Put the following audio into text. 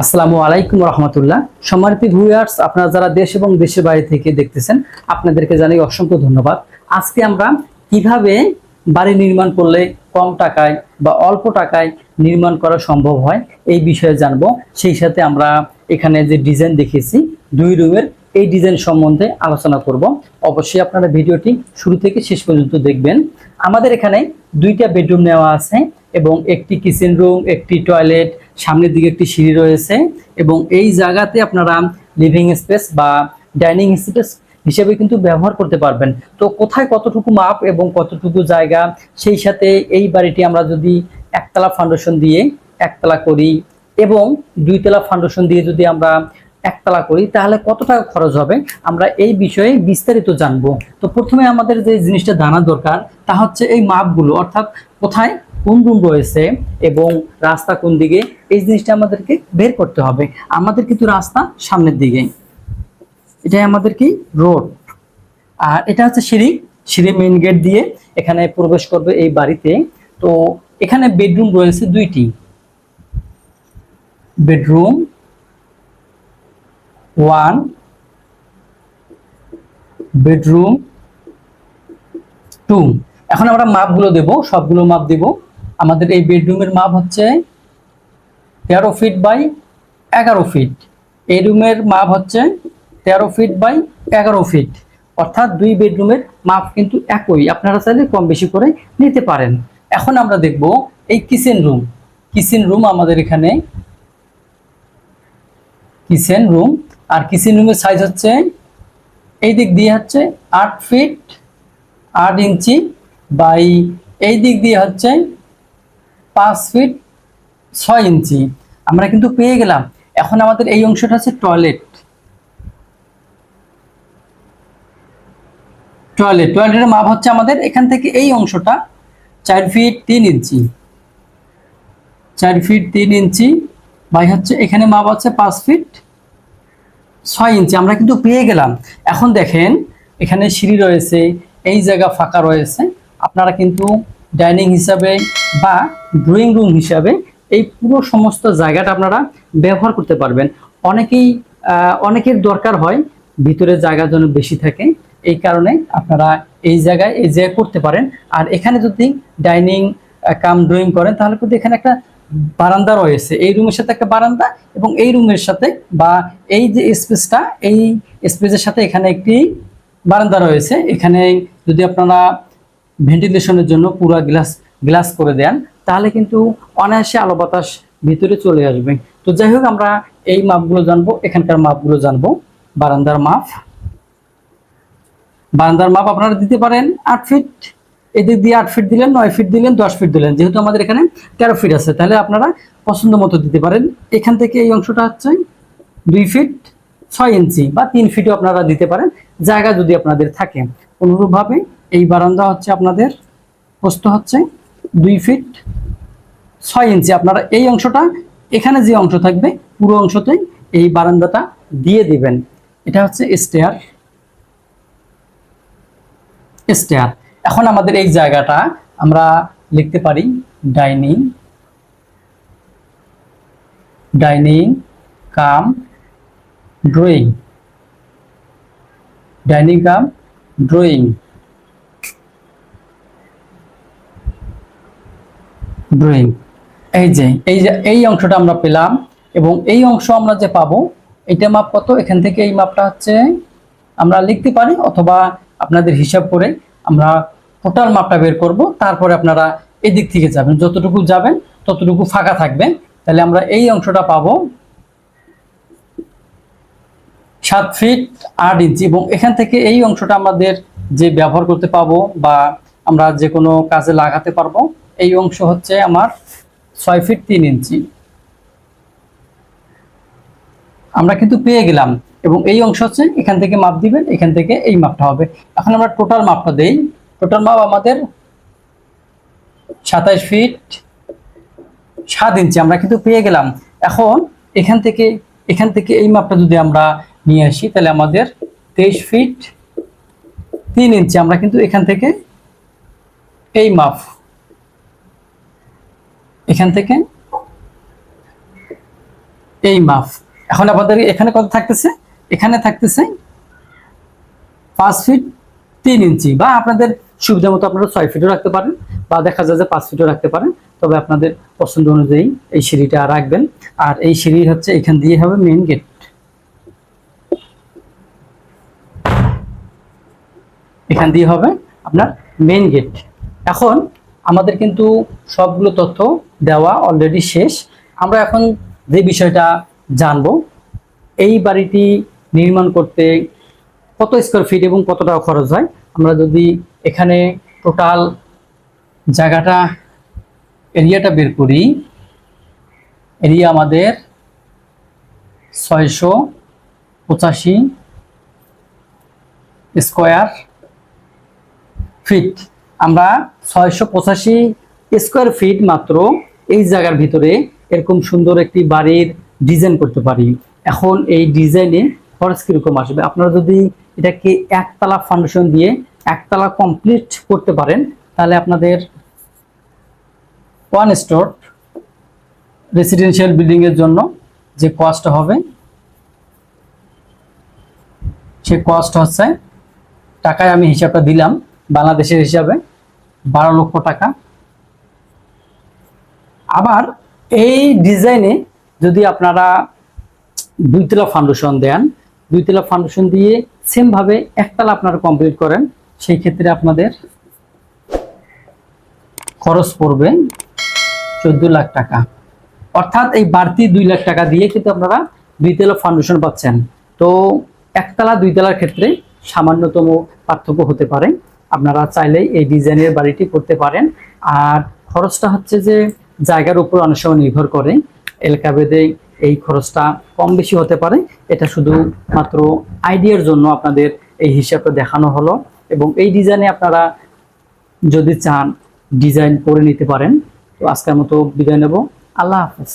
আসসালামু আলাইকুম রহমতুল্লাহ। সম্মানিত ভিউয়ার্স আপনারা যারা দেশ এবং দেশের বাইরে থেকে দেখতেছেন, আপনাদেরকে জানাই অসংখ্য ধন্যবাদ। আজকে আমরা কীভাবে বাড়ি নির্মাণ করলে কম টাকায় বা অল্প টাকায় নির্মাণ করা সম্ভব হয়, এই বিষয়ে জানব। সেই সাথে আমরা এখানে যে ডিজাইন দেখেছি দুই রুমের, এই ডিজাইন সম্বন্ধে আলোচনা করব। অবশ্যই আপনারা ভিডিওটি শুরু থেকে শেষ পর্যন্ত দেখবেন। আমাদের এখানে দুইটা বেডরুম নেওয়া আছে এবং একটি কিচেন রুম একটি টয়লেট সামনের দিকে একটি সিঁড়ি রয়েছে এবং এই জায়গাতে আপনারা লিভিং স্পেস বা ডাইনিং স্পেস হিসেবে কিন্তু ব্যবহার করতে পারবেন। তো কোথায় কতটুকু মাপ এবং কতটুকু জায়গা সেই সাথে এই বাড়িটি আমরা যদি একতলা ফাউন্ডেশন দিয়ে একতলা করি এবং দুইতলা ফাউন্ডেশন দিয়ে যদি আমরা একতলা করি, তাহলে কত টাকা খরচ হবে? আমরা এই বিষয়ে বিস্তারিত জানব। তো প্রথমে আমাদের যে জিনিসটা জানা দরকার, তা হচ্ছে এই মাপগুলো। অর্থাৎ কোথায় কোন রুম রয়েছে এবং রাস্তা কোন দিকে, এই জিনিসটা আমাদেরকে বের করতে হবে। আমাদের কিন্তু রাস্তা সামনের দিকে। এটাই আমাদের কি? রোড। আর এটা হচ্ছে সিঁড়ি। সিঁড়ি মেইন গেট দিয়ে এখানে প্রবেশ করবে এই বাড়িতে। তো এখানে বেডরুম রয়েছে দুইটি। Bedroom one, bedroom, two. এখন আমরা মাপগুলো দেব, সবগুলো মাপ দেব। আমাদের এই বেডরুমের মাপ হচ্ছে তেরো ফিট বাই এগারো ফিট। এই রুমের মাপ হচ্ছে তেরো ফিট বাই এগারো ফিট। অর্থাৎ দুই বেডরুমের মাপ কিন্তু একই। আপনারা চাইলে কম বেশি করে নিতে পারেন। এখন আমরা দেখব এই কিচেন রুম। কিচেন রুম আমাদের এখানে, কিচেন রুম আর কিচেন রুমের সাইজ হচ্ছে এই দিক দিয়ে হচ্ছে আট ফিট আট ইঞ্চি বাই এই দিক দিয়ে হচ্ছে পাঁচ ফিট ছয় ইঞ্চি। আমরা কিন্তু পেয়ে গেলাম। এখন আমাদের এই অংশটা হচ্ছে টয়লেট টয়লেট টয়লেটের মাপ হচ্ছে আমাদের এখান থেকে এই অংশটা চার ফিট তিন ইঞ্চি। চার ফিট তিন ইঞ্চি বাই হচ্ছে এখানে মাপ হচ্ছে পাঁচ ফিট ছয় ইঞ্চি, আমরা কিন্তু পেয়ে গেলাম। এখন দেখেন, এখানে সিঁড়ি রয়েছে, এই জায়গা ফাঁকা রয়েছে। আপনারা কিন্তু ডাইনিং হিসাবে বা ড্রয়িং রুম হিসাবে এই পুরো সমস্ত জায়গাটা আপনারা ব্যবহার করতে পারবেন। অনেকেই অনেকের দরকার হয় ভিতরে জায়গা যেন বেশি থাকে। এই কারণে আপনারা এই জায়গায় এই জায়গায় করতে পারেন। আর এখানে যদি ডাইনিং কাম ড্রয়িং করেন, তাহলে কিন্তু এখানে একটা বারান্দা রয়েছে। এই রুমের সাথে একটা বারান্দা এবং এই রুমের সাথে বা এই যে স্পেসটা এই স্পেসের সাথে এখানে একটি বারান্দা রয়েছে। এখানে যদি আপনারা ভেন্টিলেশনের জন্য পুরো গ্লাস গ্লাস করে দেন, তাহলে কিন্তু অনায়াসে আলো বাতাস ভিতরে চলে আসবে। তো যাই হোক, আমরা এই মাপগুলো জানব, এখানকার মাপগুলো জানব। বারান্দার মাপ। বারান্দার মাপ আপনারা দিতে পারেন আট ফিট এদিক দিয়ে আট ফিট দিলেন, নয় ফিট দিলেন, দশ ফিট দিলেন। যেহেতু আমাদের এখানে তেরো ফিট আছে, তাহলে আপনারা পছন্দ মতো দিতে পারেন। এখান থেকে এই অংশটা হচ্ছে দুই ফিট ছয় ইঞ্চি বা তিন ফিটও আপনারা দিতে পারেন, জায়গা যদি আপনাদের থাকে। অনুরূপভাবে এই বারান্দা হচ্ছে আপনাদের, প্রস্থ হচ্ছে দুই ফিট ছয় ইঞ্চি আপনারা এই অংশটা, এখানে যে অংশ থাকবে, পুরো অংশতেই এই বারান্দাটা দিয়ে দিবেন। এটা হচ্ছে স্টেয়ার স্টেয়ার এখন আমাদের এই জায়গাটা আমরা লিখতে পারি dining dining cum drawing, dining cum drawing drawing. এই যে এই যে, এই অংশটা আমরা পেলাম এবং এই অংশ আমরা যে পাবো এটা মাপ কত? এখান থেকে এই মাপটা হচ্ছে আমরা লিখতে পারি অথবা আপনাদের হিসাব করে আমরা টোটাল মাপটা বের করব, তারপরে আপনারা এদিক থেকে যাবেন। যতটুকু যাবেন, ততটুকু ফাঁকা থাকবে তাহলে আমরা এই অংশটা পাবো সাত ফিট আট ইঞ্চি এবং এখান থেকে এই অংশটা আমাদের যে ব্যবহার করতে পাবো বা আমরা যে কোনো কাজে লাগাতে পারব, এই অংশ হচ্ছে আমার ছয় ফিট তিন ইঞ্চি। আমরা কিন্তু পেয়ে গেলাম এবং এই অংশ হচ্ছে এখান থেকে মাপ দিবেন, এখান থেকে এই মাপটা হবে। এখন আমরা টোটাল মাপটা দেই। টোটাল মাপ আমাদের সাতাইশ ফিট সাত ইঞ্চি আমরা কিন্তু পেয়ে গেলাম। এখন এখান থেকে এখান থেকে এই মাপটা যদি আমরা নিয়ে আসি, তাহলে আমাদের তেইশ ফিট তিন ইঞ্চি আমরা কিন্তু এখান থেকে এই মাপ, এখান থেকে এই মাপ। এখন আপনাদের এখানে কত থাকতেছে? এখানে থাকতেছে পাঁচ ফিট তিন ইঞ্চি বা আপনাদের সুবিধা মতো আপনারা ছয় ফিটও রাখতে পারেন বা দেখা যায় যে পাঁচ ফিটও রাখতে পারেন। তবে আপনাদের পছন্দ অনুযায়ী এই সিঁড়িটা রাখবেন। আর এই সিঁড়ি হচ্ছে এখান দিয়ে হবে মেন গেট এখান দিয়ে হবে আপনার মেন গেট এখন আমাদের কিন্তু সবগুলো তথ্য দেওয়া অলরেডি শেষ। আমরা এখন যে বিষয়টা জানব, এই বাড়িটি নির্মাণ করতে কত স্কোয়ার ফিট এবং কত টাকা খরচ হয়? আমরা যদি এখানে টোটাল জায়গাটা, এরিয়াটা বের করি, এরিয়া আমাদের ছয়শো পঁচাশি স্কোয়ার ফিট আমরা ছয়শো পঁচাশি স্কোয়ার ফিট মাত্র এই জায়গার ভিতরে এরকম সুন্দর একটি বাড়ির ডিজাইন করতে পারি। এখন এই ডিজাইনে খরচ কীরকম আসবে? আপনারা যদি এটাকে একতলা ফাউন্ডেশন দিয়ে একতলা কমপ্লিট করতে পারেন, তাহলে আপনাদের ওয়ান স্টোর রেসিডেন্সিয়াল বিল্ডিং এর জন্য যে কস্ট হবে, সে কস্ট হচ্ছে টাকায় আমি হিসাবটা দিলাম, বাংলাদেশের হিসাবে বারো লক্ষ টাকা। আবার এই ডিজাইনে যদি আপনারা দুইতলা ফাউন্ডেশন দেন দুইতলা ফাউন্ডেশন দিয়ে সেম ভাবে একতলা আপনারা কমপ্লিট করেন, সেই ক্ষেত্রে আপনাদের খরচ পড়বে চোদ্দ লাখ টাকা। অর্থাৎ এই বাড়তি দুই লাখ টাকা দিয়ে কিন্তু আপনারা দুইতলা ফাউন্ডেশন পাচ্ছেন। তো একতলা দুইতলার ক্ষেত্রে সামান্যতম পার্থক্য হতে পারে। আপনারা চাইলে এই ডিজাইনের বাড়িটি করতে পারেন। আর খরচটা হচ্ছে যে জায়গার উপর অনেক সময় নির্ভর করে। এলাকা ভেদে এই খরচটা কম বেশি হতে পারে। এটা শুধু মাত্র আইডিয়ার জন্য আপনাদের এই হিসাবটা দেখানো হলো এবং এই ডিজাইনে আপনারা যদি চান ডিজাইন করে নিতে পারেন। তো আজকের মতো বিদায় নেব। আল্লাহ হাফেজ।